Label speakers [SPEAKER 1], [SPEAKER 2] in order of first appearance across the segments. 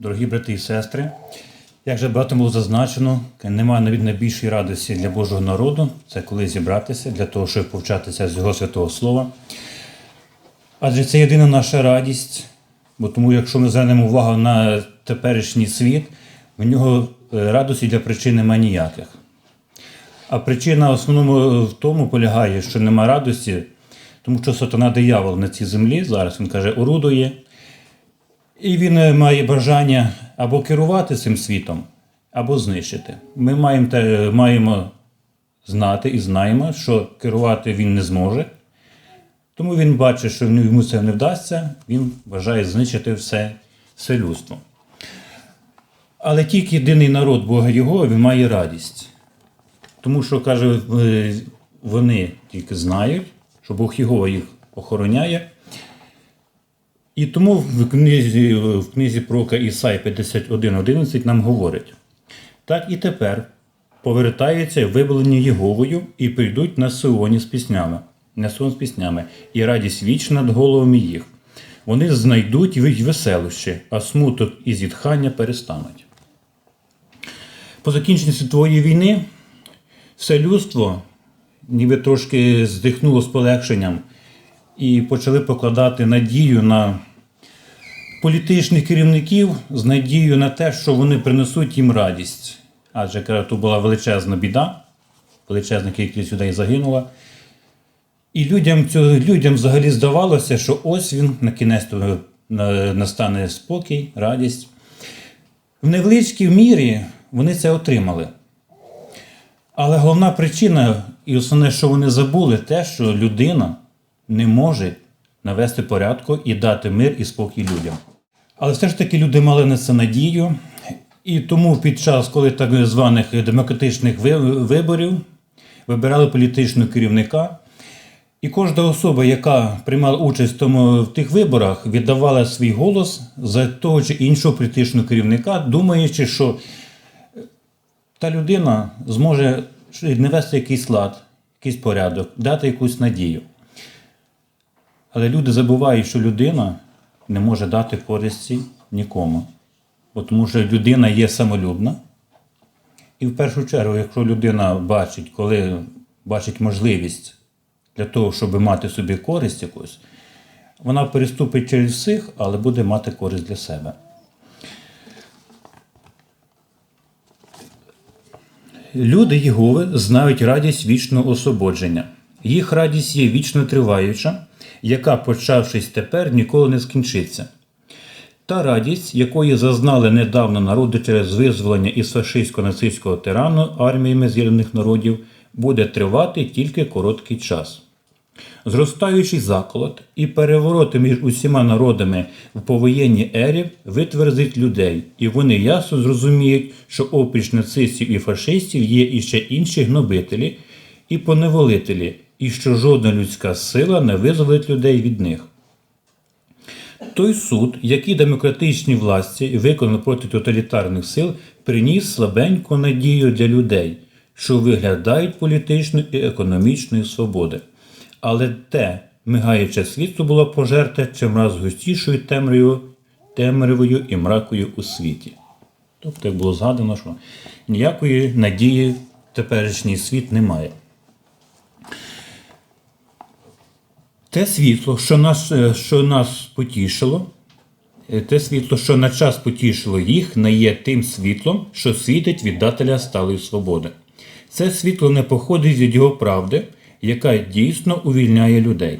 [SPEAKER 1] Дорогі брати і сестри, як вже багато було зазначено, немає навіть найбільшої радості для Божого народу, це коли зібратися для того, щоб повчатися з Його святого Слова. Адже це єдина наша радість, бо тому, якщо ми звернемо увагу на теперішній світ, в нього е, радості для причин немає ніяких. А причина в основному в тому полягає, що нема радості, тому що сатана диявол на цій землі зараз він каже, орудує. І він е, має бажання або керувати цим світом, або знищити. Ми маємо, те- маємо знати і знаємо, що керувати він не зможе. Тому він бачить, що йому це не вдасться, він бажає знищити все, все людство. Але тільки єдиний народ Бога Його він має радість. Тому що, каже, е, вони тільки знають, що Бог Його їх охороняє. І тому в книзі, в книзі пророка Ісаї 51.11 нам говорить: так і тепер повертаються виболені Єговою і прийдуть на Сионі з піснями, на Сион з піснями, і радість вічна над головами їх. Вони знайдуть й веселище, а смуток і зітхання перестануть. По закінченні світової війни все людство ніби трошки здихнуло з полегшенням і почали покладати надію на політичних керівників з надією на те, що вони принесуть їм радість. Адже каже, була величезна біда, величезна кількість людей загинула. І людям, цього- людям взагалі здавалося, що ось він на кінець настане спокій, радість. В невеличкій мірі вони це отримали. Але головна причина, і основне, що вони забули, те, що людина не може навести порядку і дати мир і спокій людям. Але все ж таки люди мали на це надію, і тому під час, коли так званих демократичних виборів вибирали політичного керівника, і кожна особа, яка приймала участь в, тому, в тих виборах, віддавала свій голос за того чи іншого політичного керівника, думаючи, що та людина зможе навести якийсь лад, якийсь порядок, дати якусь надію. Але люди забувають, що людина не може дати користі нікому. Бо тому що людина є самолюбна. І в першу чергу, якщо людина бачить, коли бачить можливість для того, щоб мати собі користь якусь, вона переступить через всіх, але буде мати користь для себе. Люди Єгови знають радість вічного освободження. Їх радість є вічно триваюча, яка, почавшись тепер, ніколи не скінчиться. Та радість, якої зазнали недавно народи через визволення із фашистсько-нацистського тирану арміями з'єднаних народів, буде тривати тільки короткий час. Зростаючий заколот і перевороти між усіма народами в повоєнній ері витверзить людей, і вони ясно зрозуміють, що опіч нацистів і фашистів є іще інші гнобителі і поневолителі, і що жодна людська сила не визволить людей від них. Той суд, який демократичні власті виконали проти тоталітарних сил, приніс слабеньку надію для людей, що виглядають політичної і економічної свободи. Але те мигаюче світло було пожерте чимраз густішою темрявою, темрявою і мракою у світі. Тобто, як було згадано, що ніякої надії теперішній світ немає. Те світло, що нас, е, що нас потішило, е, те світло, що на час потішило їх, не є тим світлом, що світить від дателя сталої свободи. Це світло не походить від його правди, яка дійсно увільняє людей.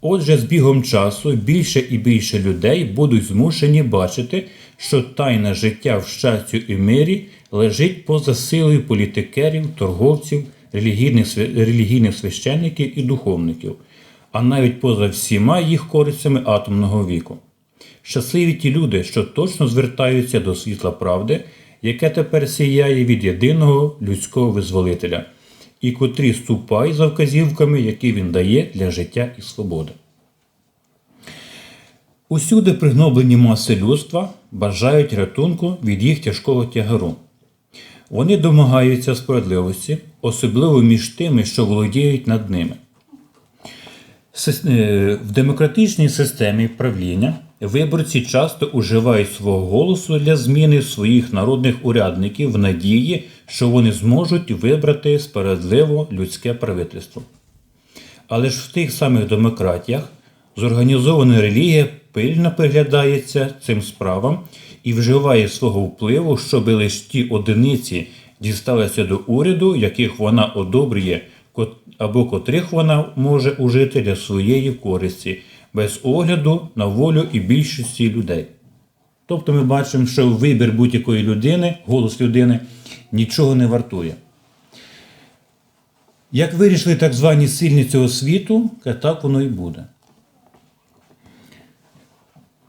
[SPEAKER 1] Отже, з бігом часу більше і більше людей будуть змушені бачити, що тайна життя в щастю і мирі лежить поза силою політикерів, торговців, релігійних, релігійних священників і духовників, а навіть поза всіма їх користями атомного віку. Щасливі ті люди, що точно звертаються до світла правди, яке тепер сіяє від єдиного людського визволителя, і котрі ступають за вказівками, які він дає для життя і свободи. Усюди пригноблені маси людства бажають рятунку від їх тяжкого тягару. Вони домагаються справедливості, особливо між тими, що володіють над ними. Е, В демократичній системі правління виборці часто уживають свого голосу для зміни своїх народних урядників в надії, що вони зможуть вибрати справедливо людське правительство. Але ж в тих самих демократіях зорганізована релігія пильно приглядається цим справам і вживає свого впливу, щоб лише ті одиниці дісталися до уряду, яких вона одобрює, або котрих вона може ужити для своєї користі, без огляду на волю і більшості людей. Тобто ми бачимо, що вибір будь-якої людини, голос людини, нічого не вартує. Як вирішили так звані сильні цього світу, так воно і буде.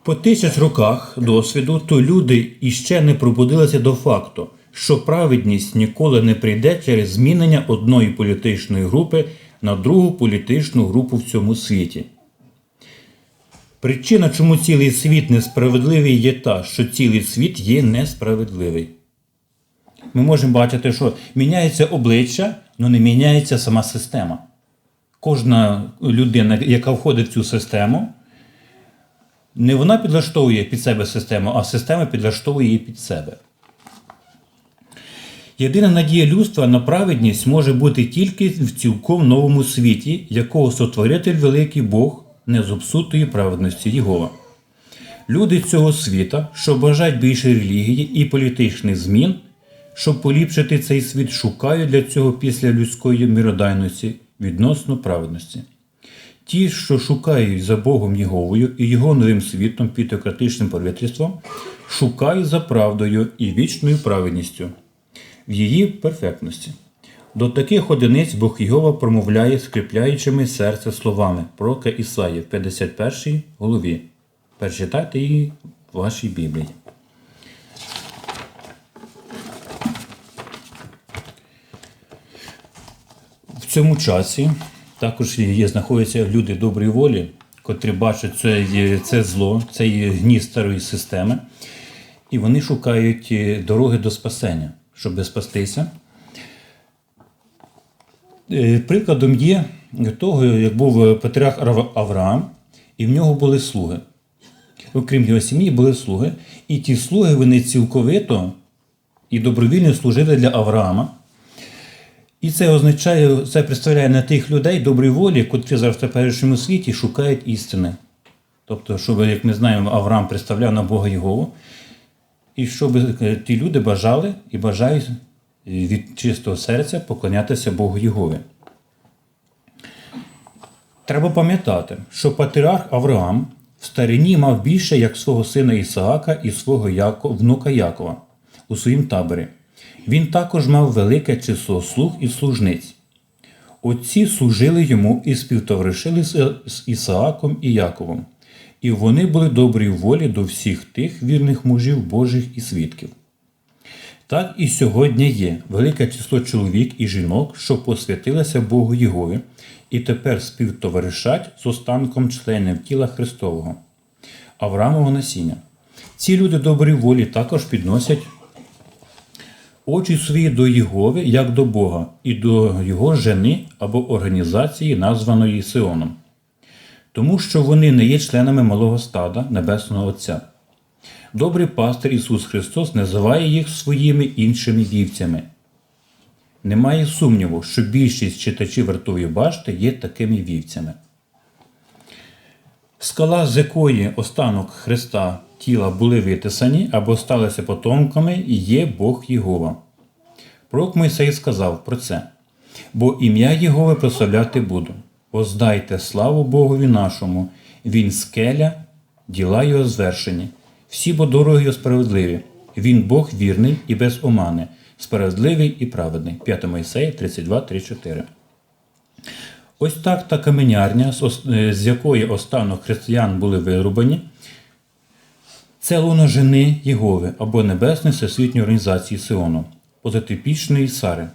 [SPEAKER 1] По тисяч роках досвіду то люди іще не пробудилися до факту, що праведність ніколи не прийде через змінення одної політичної групи на другу політичну групу в цьому світі. Причина, чому цілий світ несправедливий, є та, що цілий світ є несправедливий. Ми можемо бачити, що міняється обличчя, але не міняється сама система. Кожна людина, яка входить в цю систему, не вона підлаштовує під себе систему, а система підлаштовує її під себе. Єдина надія людства на праведність може бути тільки в цілком новому світі, якого сотворитель великий Бог не з праведності Єгова. Люди цього світа, що бажають більше релігії і політичних змін, щоб поліпшити цей світ, шукають для цього після людської миродайності відносно праведності. Ті, що шукають за Богом Єговою і його новим світом під теократичним правительством, шукають за правдою і вічною праведністю в її перфектності. До таких одиниць Бог Єгова промовляє скріпляючими серце словами пророка Ісаї в 51 голові. Перечитайте її в вашій Біблії. В цьому часі також є, знаходяться люди доброї волі, котрі бачать це, це зло, цей гніст старої системи, і вони шукають е, дороги до спасення, щоб спастися. Е, Прикладом є того, як був патріарх Авраам, і в нього були слуги. Окрім його сім'ї, були слуги, і ті слуги вони цілковито і добровільно служили для Авраама. І це означає, це представляє на тих людей доброї волі, котрі зараз в теперішньому світі шукають істини. Тобто, щоб, як ми знаємо, Авраам представляв на Бога Єгову, і щоб е, ті люди бажали і бажають е, від чистого серця поклонятися Богу Єгові. Треба пам'ятати, що патріарх Авраам в старині мав більше як свого сина Ісаака і свого Яко, внука Якова у своїм таборі. Він також мав велике число слуг і служниць. Отці служили йому і співтоваришили з з Ісааком і Яковом, і вони були добрі волі до всіх тих вірних мужів Божих і свідків. Так і сьогодні є велике число чоловік і жінок, що посвятилися Богу Єгові, і тепер співтоваришать з останком членів тіла Христового, Авраамового насіння. Ці люди доброї волі також підносять очі свої до Єгови, як до Бога, і до його жени або організації, названої Сионом, тому що вони не є членами малого стада Небесного Отця. Добрий пастир Ісус Христос називає їх своїми іншими вівцями. Немає сумніву, що більшість читачів вартової башти є такими вівцями. Скала, з якої останок Христа тіла були витисані або сталися потомками, є Бог Єгова. Пророк Мойсей сказав про це. Бо ім'я Єгови прославляти буду. Воздайте славу Богові нашому, Він скеля, діла його звершені. Всі бо дороги його справедливі. Він Бог вірний і без омани, справедливий і праведний. 5 Мойсея 32, 3, 4. Ось так та каменярня, е, з якої останок християн були вирубані, це луно жени Єгови або Небесної Всесвітньої організації Сиону, позатипічної Сари.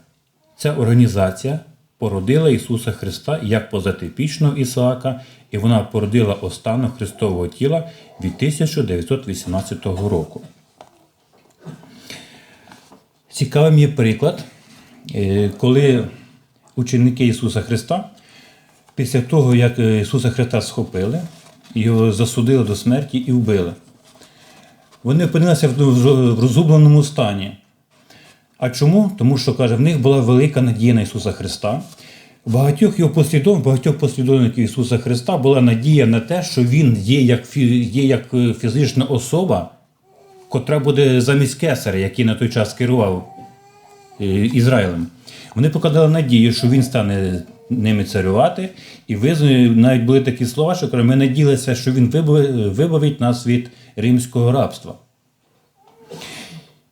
[SPEAKER 1] Ця організація породила Ісуса Христа як позатипічного Ісаака, і вона породила останок Христового тіла від 1918 року. Цікавим є приклад, е, коли ученики Ісуса Христа, після того, як е, Ісуса Христа схопили, його засудили до смерті і вбили. Вони опинилися в розгубленому стані. А чому? Тому що каже, в них була велика надія на Ісуса Христа. Багатьох його послідов, багатьох послідовників Ісуса Христа була надія на те, що Він є як, є як е, фізична особа, котра буде замість кесаря, який на той час керував е, Ізраїлем. Вони покладали надію, що він стане ними царювати, і визнали, навіть були такі слова, що ми наділися, що він вибавить нас від римського рабства.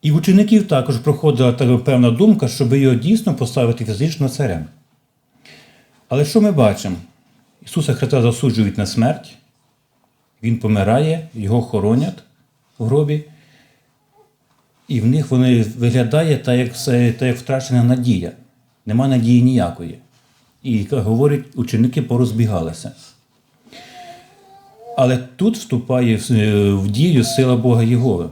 [SPEAKER 1] І учеників також проходила певна думка, щоб його дійсно поставити фізично царем. Але що ми бачимо? Ісуса Христа засуджують на смерть, Він помирає, його хоронять в гробі, і в них вони виглядає так, як, так, як втрачена надія. Нема надії ніякої. І як говорять, ученики порозбігалися. Але тут вступає в- в дію сила Бога Єгови.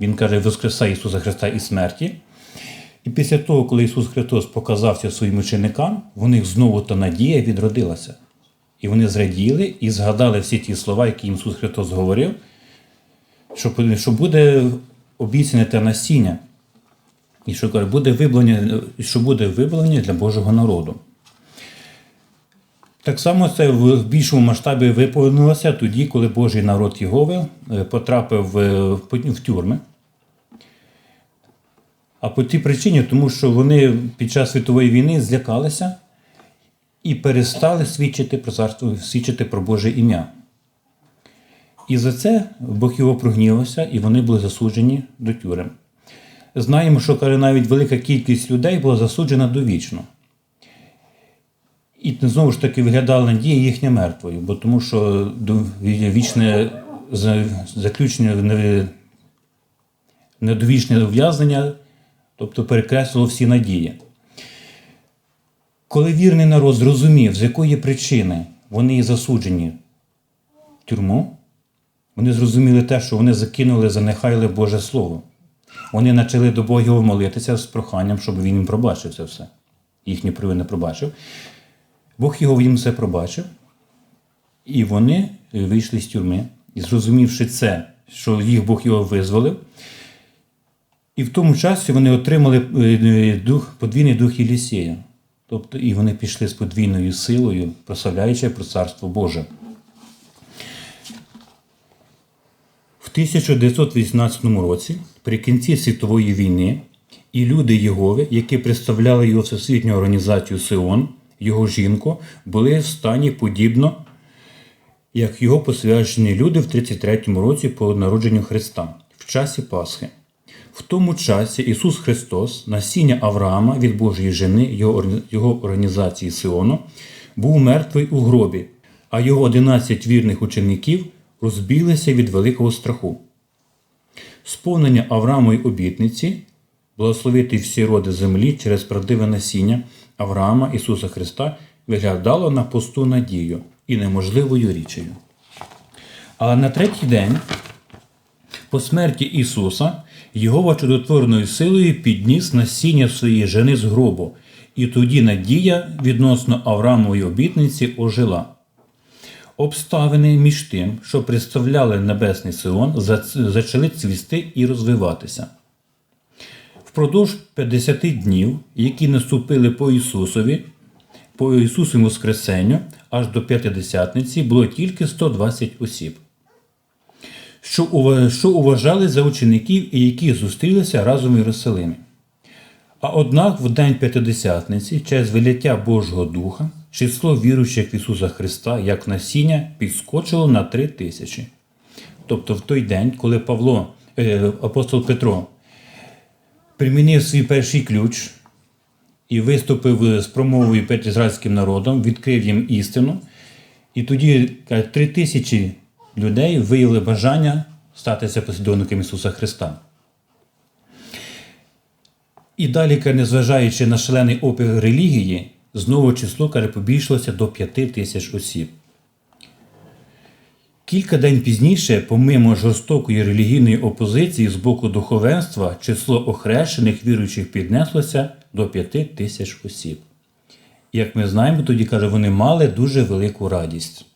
[SPEAKER 1] Він каже, воскресає Ісуса Христа із смерті. І після того, коли Ісус Христос показався своїм ученикам, в них знову та надія відродилася. І вони зраділи і згадали всі ті слова, які Ісус Христос говорив, що, буде обіцяне те насіння, і що каже, буде виблення, що буде виблення для Божого народу. Так само це в більшому масштабі виповнилося тоді, коли Божий народ Єгови е, потрапив в, в тюрми. А по тій причині, тому що вони під час світової війни злякалися і перестали свідчити про царство, свідчити про Боже ім'я. І за це Бог його прогнівався, і вони були засуджені до тюрем. Знаємо, що каже, навіть велика кількість людей була засуджена довічно. І знову ж таки виглядала надія їхня мертвою, бо тому що вічне заключення недовічне ув'язнення, тобто перекреслило всі надії. Коли вірний народ зрозумів, з якої причини вони засуджені в тюрму, вони зрозуміли те, що вони закинули, занехайли Боже Слово. Вони почали до Бога молитися з проханням, щоб він їм пробачив це все. Їхні провини пробачив. Бог його їм все пробачив, і вони вийшли з тюрми, і зрозумівши це, що їх Бог його визволив, і в тому часі вони отримали е, е, дух, подвійний дух Єлісія. Тобто і вони пішли з подвійною силою, прославляючи про Царство Боже. В 1918 році, при кінці світової війни, і люди Єгови, які представляли його всесвітню організацію Сион, його жінку, були в стані подібно, як його посвячені люди в 33-му році по народженню Христа в часі Пасхи. В тому часі Ісус Христос, насіння Авраама від Божої жени, його, організації Сиону, був мертвий у гробі, а його 11 вірних учеників розбіглися від великого страху. Сповнення Авраамої обітниці благословити всі роди землі через правдиве насіння Авраама Ісуса Христа виглядало на пусту надію і неможливою річею. Але на третій день по смерті Ісуса Єгова чудотворною силою підніс насіння своєї жени з гробу, і тоді надія відносно Авраамової обітниці ожила. Обставини між тим, що представляли небесний Сион, зачали цвісти і розвиватися. Впродовж 50 днів, які наступили по Ісусові, по Ісусовому Воскресенню, аж до П'ятидесятниці було тільки 120 осіб що, ува- що уважали за учеників і які зустрілися разом в Єрусалимі. А однак в день П'ятидесятниці, через виляття Божого Духа, число віруючих в Ісуса Христа як насіння підскочило на три тисячі. Тобто в той день, коли Павло, е, апостол Петро, примінив свій перший ключ і виступив з промовою перед ізраїльським народом, відкрив їм істину, і тоді три тисячі людей виявили бажання статися послідовниками Ісуса Христа. І далі, незважаючи на шалений опір релігії, знову число каже, побільшилося до п'яти тисяч осіб. Кілька день пізніше, помимо жорстокої релігійної опозиції з боку духовенства, число охрещених віруючих піднеслося до п'яти тисяч осіб. Як ми знаємо, тоді каже, вони мали дуже велику радість.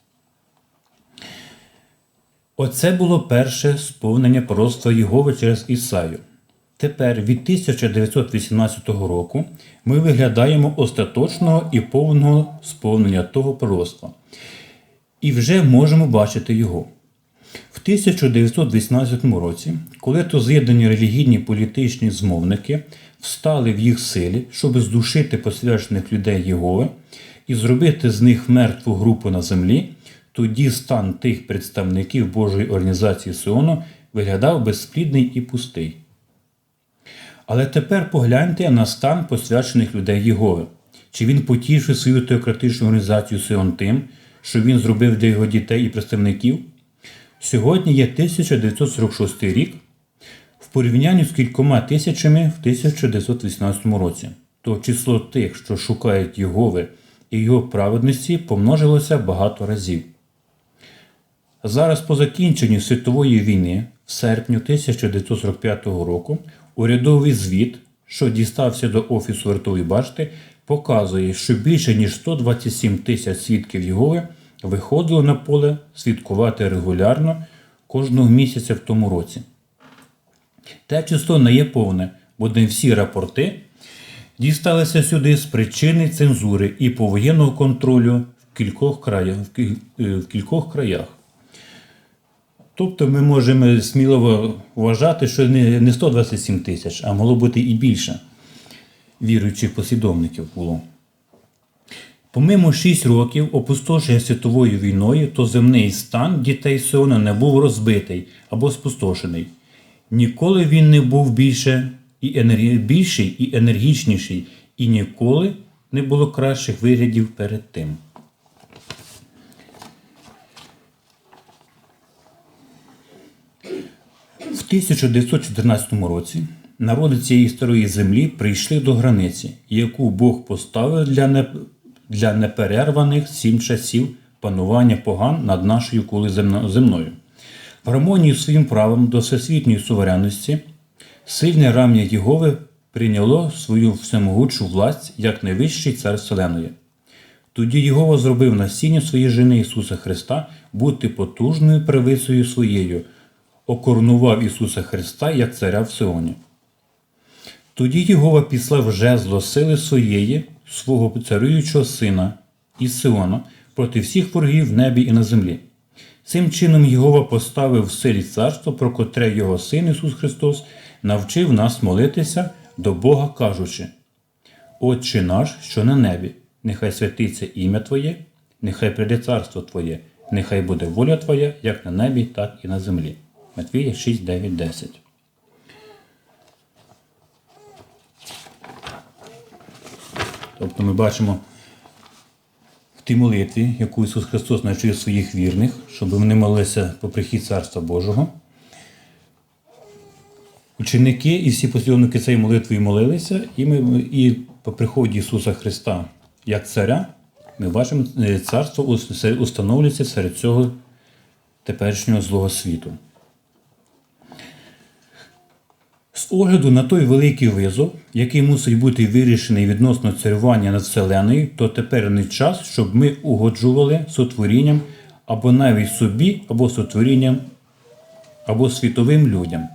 [SPEAKER 1] Оце було перше сповнення пророцтва Єгови через Ісаю. Тепер від 1918 року ми виглядаємо остаточного і повного сповнення того пророцтва. І вже можемо бачити його. В 1918 році, коли то з'єднані релігійні політичні змовники встали в їх силі, щоб здушити посвячених людей Єгови і зробити з них мертву групу на землі, тоді стан тих представників Божої організації Сиону виглядав безплідний і пустий. Але тепер погляньте на стан посвячених людей Єгови. Чи він потішив свою теократичну організацію Сион тим, що він зробив для його дітей і представників? Сьогодні є 1946 рік в порівнянні з кількома тисячами в 1918 році. То число тих, що шукають Єгови і його праведності, помножилося багато разів. Зараз по закінченню світової війни в серпні 1945 року урядовий звіт, що дістався до Офісу Вартової башти, показує, що більше ніж 127 тисяч свідків Єгови виходило на поле свідкувати регулярно кожного місяця в тому році. Те число не є повне, бо не всі рапорти дісталися сюди з причини цензури і повоєнного контролю в кількох краях. В е, в кількох краях. Тобто ми можемо сміливо вважати, що не не 127 тисяч, а могло бути і більше віруючих послідовників було. Помимо 6 років опустошення світовою війною, то земний стан дітей Сиона не був розбитий або спустошений. Ніколи він не був більше і енергі... більший і енергічніший, і ніколи не було кращих виглядів перед тим. 1914 році народи цієї старої землі прийшли до границі, яку Бог поставив для, не... для неперерваних сім часів панування поган над нашою земно- земною. В гармонії своїм правом до всесвітньої суверенності сильне рам'я Єгови прийняло свою всемогучу власть як найвищий цар Вселеної. Тоді Єгова зробив насіння своєї жени Ісуса Христа бути потужною правицею своєю, окоронував Ісуса Христа як царя в Сионі. Тоді Єгова післав жезло сили своєї, свого царюючого сина із Сиона проти всіх ворогів в небі і на землі. Цим чином Єгова поставив в силі царство, про котре його син Ісус Христос навчив нас молитися до Бога, кажучи: Отче наш, що на небі, нехай святиться ім'я Твоє, нехай прийде царство Твоє, нехай буде воля Твоя, як на небі, так і на землі. Матвія 6, 9, 10. Тобто ми бачимо в тій молитві, яку Ісус Христос навчив своїх вірних, щоб вони молилися по прихід Царства Божого. Ученики і всі послідовники цієї молитви молилися, і, ми, і по приході Ісуса Христа як царя, ми бачимо, е, царство установлюється серед цього теперішнього злого світу. З огляду на той великий визов, який мусить бути вирішений відносно царювання над Вселеною, то тепер не час, щоб ми угоджували сотворінням або навіть собі, або сотворінням, або світовим людям.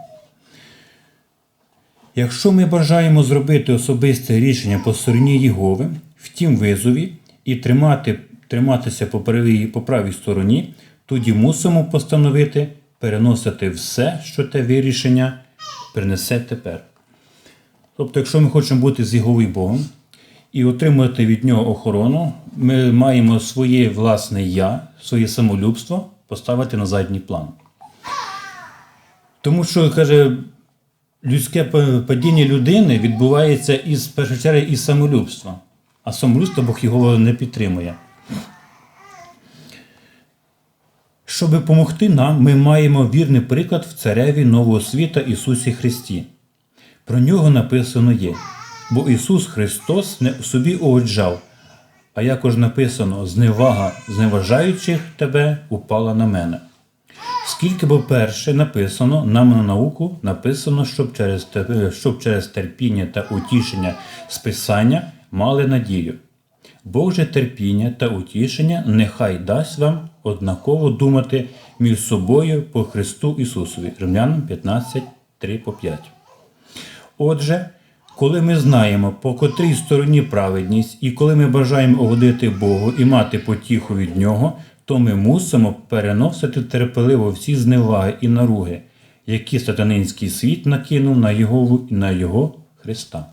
[SPEAKER 1] Якщо ми бажаємо зробити особисте рішення по стороні Єгови в тім визові і тримати, триматися по правій, по правій стороні, тоді мусимо постановити переносити все, що те вирішення принесе тепер. Тобто, якщо ми хочемо бути з Єговою Богом і отримувати від нього охорону, ми маємо своє власне я, своє самолюбство поставити на задній план. Тому що, каже, людське падіння людини відбувається із першу чергу із самолюбства. А самолюбство Бог його не підтримує. Щоб допомогти нам, ми маємо вірний приклад в цареві Нового світа Ісусі Христі. Про нього написано є. Бо Ісус Христос не собі угоджав, а якож написано, зневага зневажаючих тебе упала на мене. Скільки бо перше написано, нам на науку написано, щоб через, щоб через терпіння та утішення списання мали надію. Боже терпіння та утішення нехай дасть вам однаково думати між собою по Христу Ісусові. Римлянам 15, 3 по 5. Отже, коли ми знаємо, по котрій стороні праведність, і коли ми бажаємо угодити Богу і мати потіху від Нього, то ми мусимо переносити терпеливо всі зневаги і наруги, які сатанинський світ накинув на Його, на Його Христа.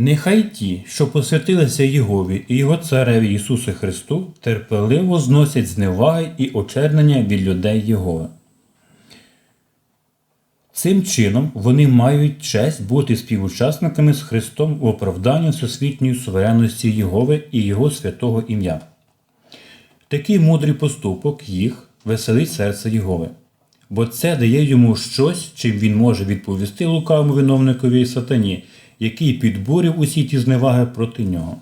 [SPEAKER 1] Нехай ті, що посвятилися Єгові і Його цареві Ісусу Христу, терпеливо зносять зневаги і очернення від людей Єгови. Цим чином вони мають честь бути співучасниками з Христом в оправданні всесвітньої суверенності Єгови і Його святого ім'я. Такий мудрий поступок їх веселить серце Єгови, бо це дає йому щось, чим він може відповісти лукавому виновникові сатані, який підбурив усі ті зневаги проти нього.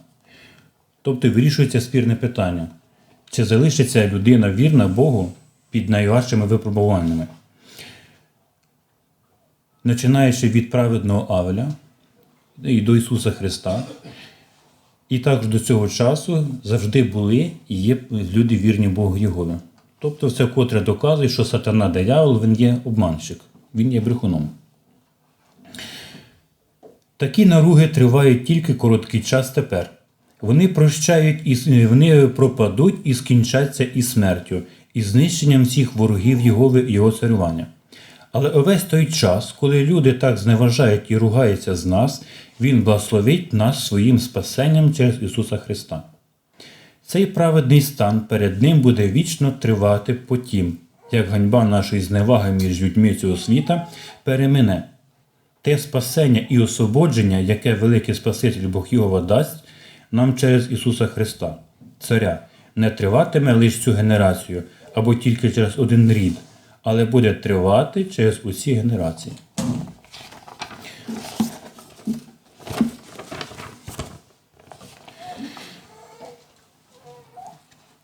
[SPEAKER 1] Тобто вирішується спірне питання, чи залишиться людина вірна Богу під найважчими випробуваннями починаючи від праведного Авеля і до Ісуса Христа. І також до цього часу завжди були і є люди вірні Богу Єгові. Тобто це котре доказує, що сатана диявол він є обманщик, він є брехуном. Такі наруги тривають тільки короткий час тепер. Вони прощають і вони пропадуть і скінчаться і смертю, і знищенням всіх ворогів Єгови і його царювання. Але увесь той час, коли люди так зневажають і ругаються з нас, Він благословить нас своїм спасенням через Ісуса Христа. Цей праведний стан перед Ним буде вічно тривати потім, як ганьба нашої зневаги між людьми цього світа перемине. Те спасення і освободження, яке великий Спаситель Бог Його дасть нам через Ісуса Христа, Царя, не триватиме лише цю генерацію або тільки через один рід але буде тривати через усі генерації.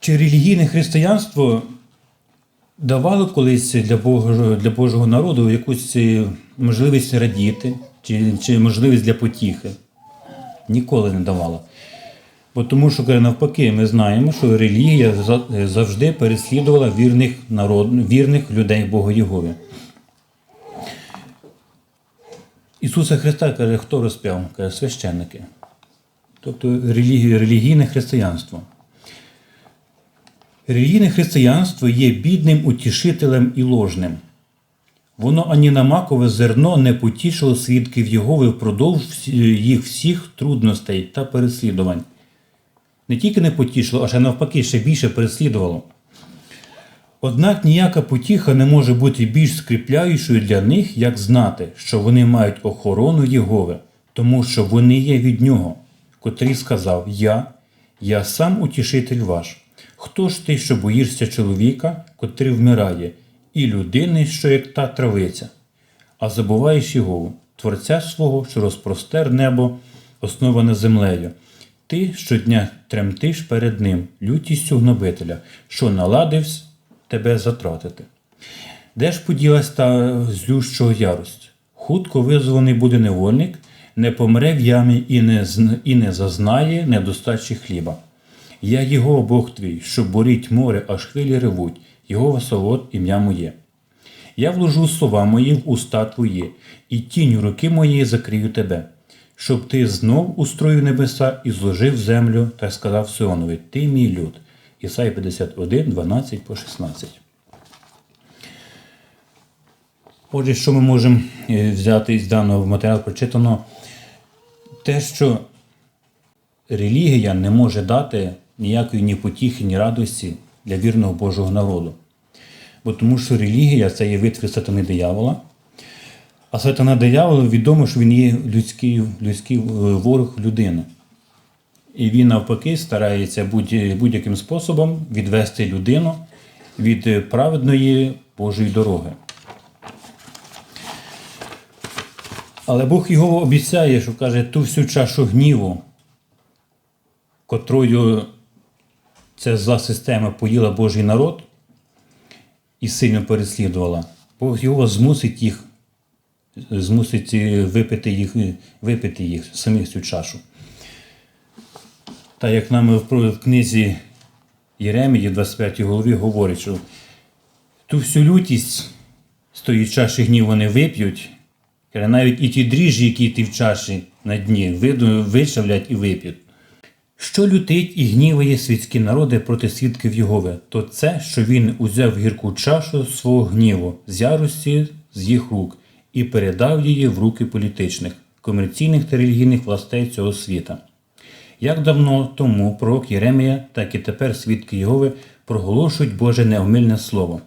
[SPEAKER 1] Чи релігійне християнство давало колись для Божого, для Божого народу якусь е, можливість радіти, чи, чи можливість для потіхи? Ніколи не давало. Бо тому що навпаки, ми знаємо, що релігія завжди переслідувала вірних народ, вірних людей Богу Єгові. Ісуса Христа каже, хто розп'яв? Каже, священники. Тобто релігія, релігійне християнство. Релігійне християнство є бідним утішителем і ложним. Воно ані на макове зерно не потішило свідків Єгови впродовж їх всіх трудностей та переслідувань не тільки не потішило, а ще навпаки ще більше переслідувало. Однак ніяка потіха не може бути більш скріпляючою для них, як знати, що вони мають охорону Єгови, тому що вони є від нього, котрий сказав Я, я сам утішитель ваш. Хто ж ти, що боїшся чоловіка, котрий вмирає, і людини, що як та травиця, а забуваєш Єгову, Творця свого, що розпростер небо, основане землею, ти щодня тремтиш перед ним лютістю гнобителя, що наладився тебе затратити. Де ж поділась та злющого ярость? Хутко визваний буде невольник, не помре в ямі і не і не зазнає недостачі хліба. Я його Бог твій, що боріть море, аж хвилі ревуть, його васолод ім'я моє. Я вложу слова мої в уста твої, і тінь руки моєї закрию тебе щоб ти знов устроїв небеса і зложив землю та сказав Сионові, ти мій люд. Ісай 51, 12 по 16. Отже, що ми можемо е, взяти з даного матеріалу прочитано? Те, що релігія не може дати ніякої ні потіхи, ні радості для вірного Божого народу. Бо тому що релігія це є витвір сатани диявола, а сатана диявол відомо, що він є людський людський е, ворог людини. І він навпаки старається будь-яким способом відвести людину від праведної Божої дороги. Але Бог його обіцяє, що каже, ту всю чашу гніву, котрою ця зла система поїла Божий народ і сильно переслідувала, Бог його змусить їх змусить випити їх випити їх, самих цю чашу. Та як нам в книзі Єремії в 25 голові говорить, що ту всю лютість з тої чаші гніву не вип'ють, навіть і ті дріжджі, які ти в чаші на дні, вичавлять і вип'ють. Що лютить і гніває світські народи проти свідків Єгови, то це, що він узяв гірку чашу свого гніву з ярості з їх рук і передав її в руки політичних, комерційних та релігійних властей цього світа. Як давно тому пророк Єремія, так і тепер свідки Єгови проголошують Боже неомильне слово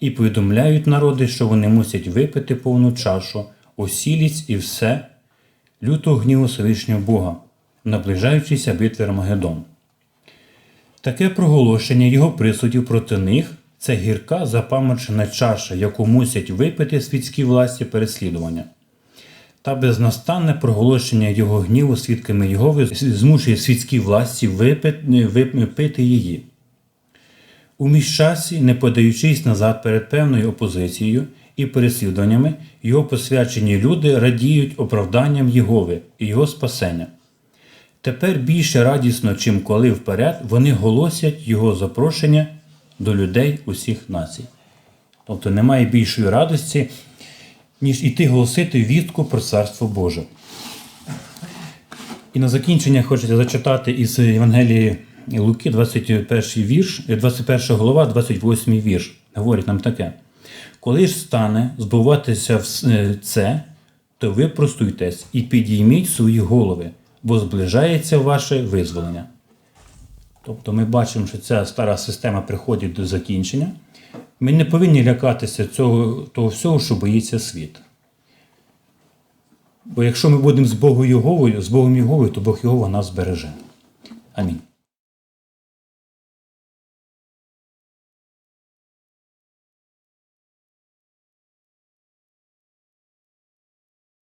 [SPEAKER 1] і повідомляють народи, що вони мусять випити повну чашу, осілість і все лютого гніву Всевишнього Бога, наближаючися битви Армагеддон. Таке проголошення його присудів проти них це гірка запаморчена чаша, яку мусять випити світські власті переслідування. Та безнастанне проголошення його гніву свідками Єгови змушує світські власті випити, випити її. У міжчасі, не подаючись назад перед певною опозицією і переслідуваннями, його посвячені люди радіють оправданням Єгови і його спасення. Тепер більше радісно, чим коли вперед, вони голосять його запрошення до людей усіх націй. Тобто немає більшої радості, ніж іти голосити вістку про Царство Боже. І на закінчення хочеться зачитати із Євангелії Луки, 21 вірш, 21 голова, 28 вірш. Говорить нам таке: коли ж стане збуватися е, це, то ви простуйтесь і підійміть свої голови, бо зближається ваше визволення. Тобто ми бачимо, що ця стара система приходить до закінчення. Ми не повинні лякатися цього, того всього, що боїться світ. Бо якщо ми будемо з Богом Єговою, з Богом Єговою, то Бог Єгова нас збереже. Амінь.